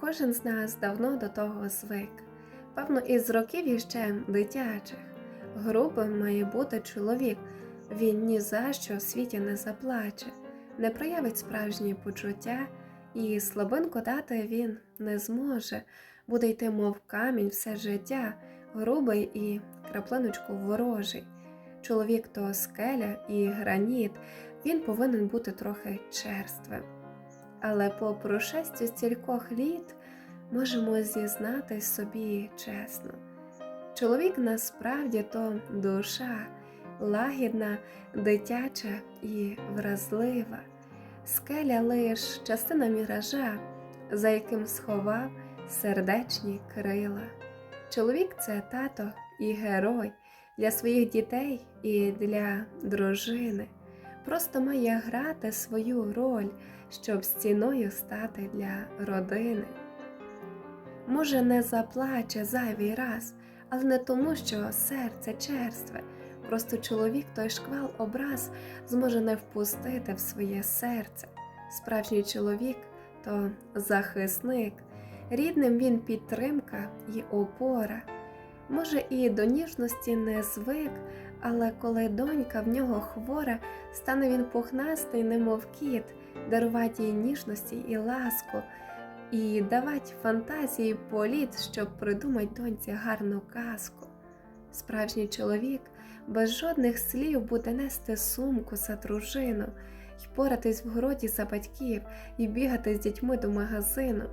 кожен з нас давно до того звик. Певно, із років іще дитячих. Грубим має бути чоловік. Він ні за що в світі не заплаче, не проявить справжні почуття, і слабинку дати він не зможе, буде йти, мов камінь, все життя, грубий і краплиночку ворожий. Чоловік то скеля і граніт, він повинен бути трохи черствим. Але по прошестю стількох літ можемо зізнатись собі чесно. Чоловік насправді то душа, лагідна, дитяча і вразлива, скеля лиш частина міража, за яким сховав сердечні крила. Чоловік це тато і герой для своїх дітей і для дружини. Просто має грати свою роль, щоб стіною стати для родини. Може, не заплаче зайвий раз, але не тому, що серце черстве. Просто чоловік той шквал образ зможе не впустити в своє серце. Справжній чоловік то захисник, рідним він підтримка і опора. Може, і до ніжності не звик, але коли донька в нього хвора, стане він пухнастий, немов кіт, дарувати їй ніжності і ласку, і давать фантазії політ, щоб придумать доньці гарну казку. Справжній чоловік без жодних слів буде нести сумку за дружину, й поратись в городі за батьків, і бігати з дітьми до магазину.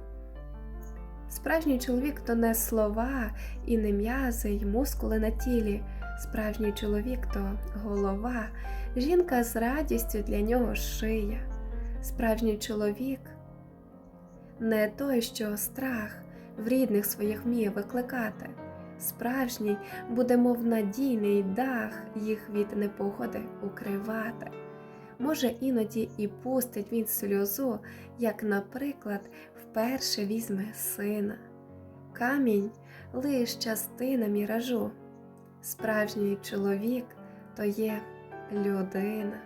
Справжній чоловік то не слова і не м'язи, й мускули на тілі. Справжній чоловік то голова, жінка з радістю для нього шия. Справжній чоловік не той, що страх в рідних своїх вміє викликати. Справжній буде, мов надійний дах їх від непогоди укривати. Може, іноді і пустить він сльозу, як, наприклад, вперше візьме сина. Камінь лиш частина міражу. Справжній чоловік то є людина.